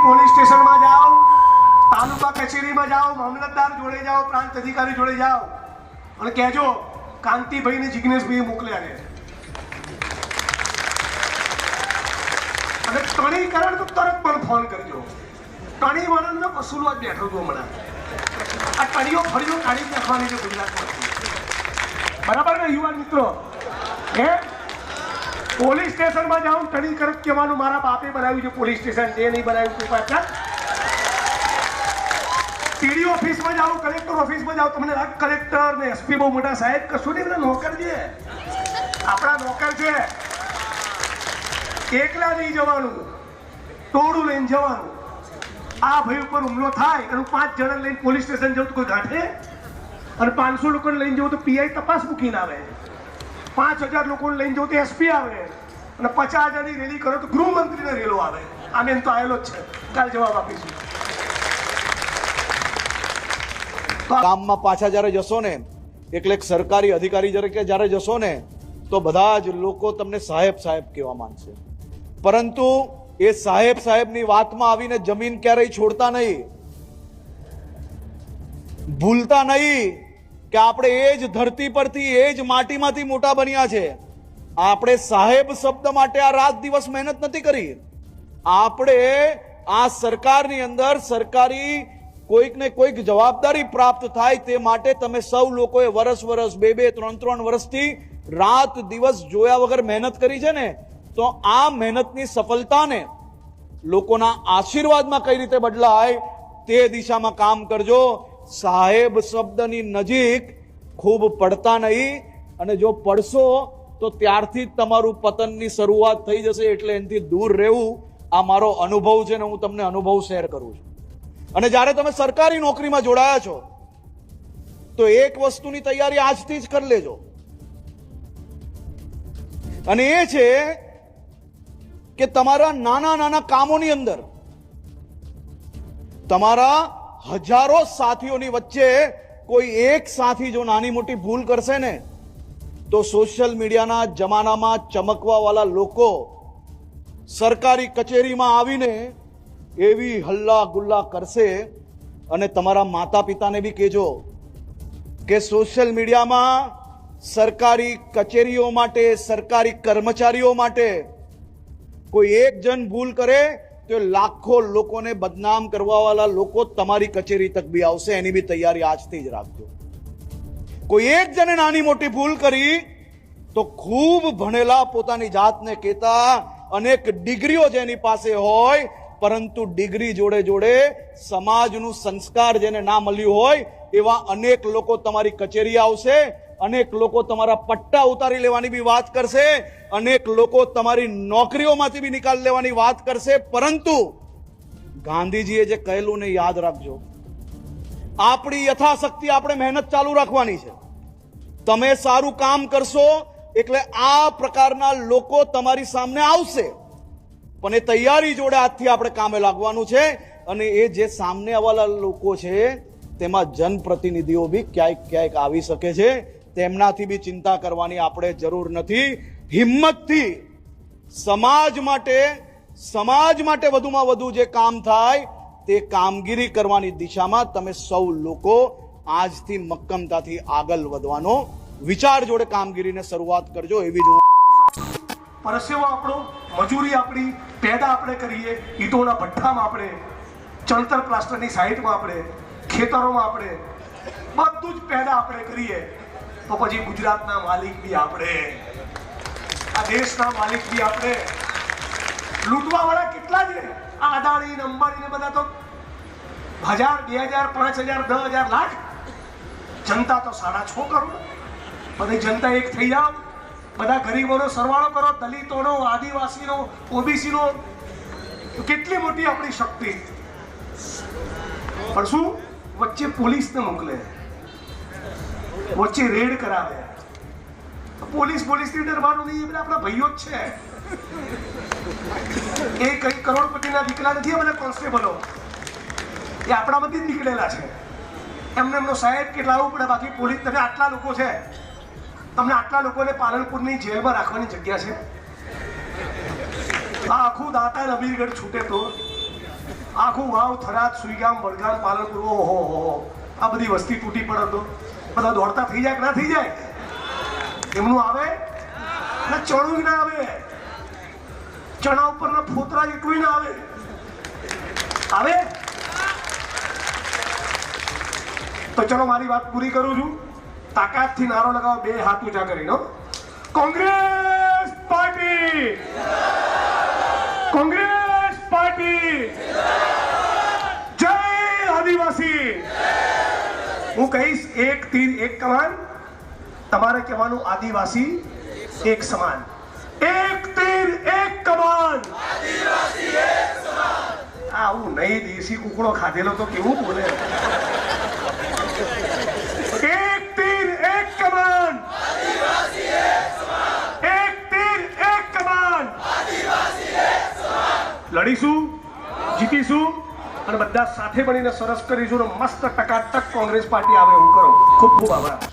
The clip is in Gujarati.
પોલીસ સ્ટેશનમાં જાઓ, તાલુકા કચેરીમાં જાઓ, મામલતદાર જોડે જાઓ, પ્રાંત અધિકારી જોડે જાઓ અને કહેજો કાંતિભાઈ ને જિજ્ઞેશભાઈ મોકલ્યા છે. અને ટણી કરે તો તરત પણ ફોન કરજો. તણી વરણ મેં વસૂલવા જ બેઠો છું હમણાં. આ તણીઓ ફરીઓ કાઢી નાખવાની છે ગુજરાતમાં બરાબર ને, યુવાન મિત્રો? હે? પોલીસ સ્ટેશનમાં જાઉં ટણી કરત કહેવાનું મારા બાપે બનાવ્યું છે. પોલીસ સ્ટેશન જે નહીં બનાવ્યું તે પાછા. ટીડી ઓફિસમાં જાઓ કલેક્ટર ઓફિસમાં જાઓ તમને લાગે કલેક્ટર ને એસપી બહુ મોટા સાહેબ, કશું નહીં નોકર છે. આપણા નોકર છે. એકલા નહીં જવાનું. ટોળું લઈને જવાનું. આ ભાઈ ઉપર હુમલો થાય, અને પાંચ જણા લઈને પોલીસ સ્ટેશન જવું તો કોઈ ગાંઠે? અને પાંચસો લોકોને લઈને જવું તો પીઆઈ તપાસ મૂકીને આવે. પાંચ હજાર લોકોને લઈને જવું તો એસપી આવે અને પચાસ હજારની રેલી કરો તો ગૃહમંત્રીને રેલો આવે. આને તો આવેલો જ છે. કાલ જવાબ આપીશું. ગામમાં પાછા જ્યારે જશો ને, એટલે એક સરકારી અધિકારી જ્યારે જ્યારે જશો ને, તો બધા જ લોકો તમને સાહેબ સાહેબ કહેવા માંગશે. પરંતુ એ સાહેબ સાહેબની વાતમાં આવીને જમીન ક્યારેય છોડતા નહીં. ભૂલતા નહીં. કે આપણે એ જ ધરતી પરથી, એ જ માટીમાંથી મોટા બન્યા છે. આપણે સાહેબ શબ્દ માટે આ રાત દિવસ મહેનત નથી કરી. આપણે આ સરકારની અંદર સરકારી કોઈક ને કોઈક જવાબદારી પ્રાપ્ત થાય તે માટે તમે સૌ લોકોએ વરસ વરસ, બે બે, ત્રણ ત્રણ વર્ષથી રાત દિવસ જોયા વગર મહેનત કરી છે ને, તો આ મહેનતની સફળતાને લોકોના આશીર્વાદમાં કઈ રીતે બદલાય તે દિશામાં કામ કરજો. સાહેબ શબ્દની નજીક ખૂબ પડતા નહીં અને જો પડશો તો ત્યારથી જ તમારું પતનની શરૂઆત થઈ જશે એટલે એનાથી દૂર રહેવું આ મારો અનુભવ છે ને હું તમને અનુભવ શેર કરું છું. અને જ્યારે તમે સરકારી નોકરીમાં જોડાયા છો, તો એક વસ્તુની તૈયારી આજથી જ કરી લેજો. અને એ છે કે તમારા નાના નાના કામોની અંદર તમારા હજારો સાથીઓની વચ્ચે કોઈ એક સાથી જો નાની મોટી ભૂલ કરશે ને, તો સોશિયલ મીડિયાના જમાનામાં ચમકવાવાળા લોકો સરકારી કચેરીમાં આવીને એવી હલ્લા ગુલ્લા કરશે અને તમારા માતા પિતાને બી કહેજો કે સોશિયલ મીડિયામાં સરકારી કચેરીઓ માટે, સરકારી કર્મચારીઓ માટે કોઈ એક જણ ભૂલ કરે તો લાખો લોકોને બદનામ કરવાવાળા લોકો તમારી કચેરી તક બી આવશે, એની બી તૈયારી આજથી જ રાખજો. કોઈ એક જણે નાની મોટી ભૂલ કરી, તો ખૂબ ભણેલા પોતાની જાતને કહેતા અનેક ડિગ્રીઓ જેની પાસે હોય, પરંતુ ડિગ્રી જોડે જોડે સમાજનું સંસ્કાર જેને ના મળ્યું હોય, એવા અનેક લોકો તમારી કચેરી આવશે અનેક લોકો તમારા પટ્ટા ઉતારી લેવાની બી વાત કરશે, અનેક લોકો તમારી નોકરીઓમાંથી બી નિકાલ લેવાની વાત કરશે, પરંતુ ગાંધીજીએ જે કહેલું ને યાદ રાખજો, આપણી યથાશક્તિ આપણે મહેનત ચાલુ રાખવાની છે. તમે સારું કામ કરશો એટલે આ પ્રકારના લોકો તમારી સામે આવશે. પણ એ તૈયારી જોડે આજથી આપણે કામે લાગવાનું છે અને એ જે સામને આવવાના લોકો છે, તેમાં જનપ્રતિનિધિઓ બી ક્યાંક ક્યાંક આવી શકે છે. તેમનાથી બી ચિંતા કરવાની આપણે જરૂર નથી. હિંમતથી સમાજ માટે સમાજ માટે વધુમાં વધુ જે કામ થાય, તે કામગીરી કરવાની દિશામાં તમે સૌ લોકો આજથી મક્કમતાથી આગળ વધવાનો વિચાર જોડે કામગીરીને શરૂઆત કરજો એવી જ પરસેવો આપણો, મજૂરી આપણી, પેદા આપણે કરીએ, ઈટોના ભઠ્ઠામાં આપણે, ચણતર પ્લાસ્ટરની સાઈડમાં આપણે, ખેતરોમાં આપણે, બધું જ પેદા આપણે કરીએ. તો પછી ગુજરાતના માલિક બી આપણે. આ દેશના માલિક બી આપણે. લૂંટવા વાળા કેટલા છે આ અદાણી અંબાણી ને બધા તો હજાર, બે હજાર, પાંચ હજાર, દસ હજાર લાખ. જનતા તો સાડા છ કરોડ. બધી જનતા એક થઈ જાવ. બધા ગરીબોનો સરવાળો કરો, દલિતોનો, આદિવાસીનો, ઓબીસીનો. કેટલી મોટી આપણી શક્તિ? પણ શું? વચ્ચે પોલીસને મોકલે. વચ્ચે રેડ કરાવે. પોલીસ પોલીસથી ડરવાનું નહીં, એ બધા આપણા ભાઈઓ જ છે. એ કઈ કરોડપતિના દીકરા નથી બધા કોન્સ્ટેબલો. એ આપણામાંથી જ નીકળેલા છે. એમને એમનો સાહેબ કેટલા આવવું પડે, બાકી પોલીસ, તમે આટલા લોકો છે. તમને આટલા લોકોને પાલનપુરની જેલમાં રાખવાની જગ્યા છે. આ આખું દાતા નબીરગઢ છૂટે તો. આખું વાવ થરાદ, સુઈગામ વડગામ પાલનપુર, ઓહો હો. આ બધી વસ્તી તૂટી પડે તો. બધા દોડતા થઈ જાય ના થઈ જાય? એમનું આવે? ચણું ના આવે. ચણા ઉપરના ફોતરા જેટલું ના આવે. આવે? તો ચલો મારી વાત પૂરી કરું છું. તાકાતથી નારો લગાવો, બે હાથ ઊંચા કરીને. કોંગ્રેસ પાર્ટી! કોંગ્રેસ પાર્ટી! જય આદિવાસી! હું કહીશ, એક તીર એક કમાન, તમારે કહેવાનું આદિવાસી એક સમાન. એક તીર એક કમાન! આવું નહીં દેશી કુકડો ખાધેલો તો કેવું બોલે? એક તીર એક કમાન! એક તીર એક કમાન! લડીશું? જીતીશું? અને બધા સાથે મળીને સરસ કરીશું અને મસ્ત ટકાટક કોંગ્રેસ પાર્ટી આવે એવું કરો. ખૂબ ખૂબ આભાર.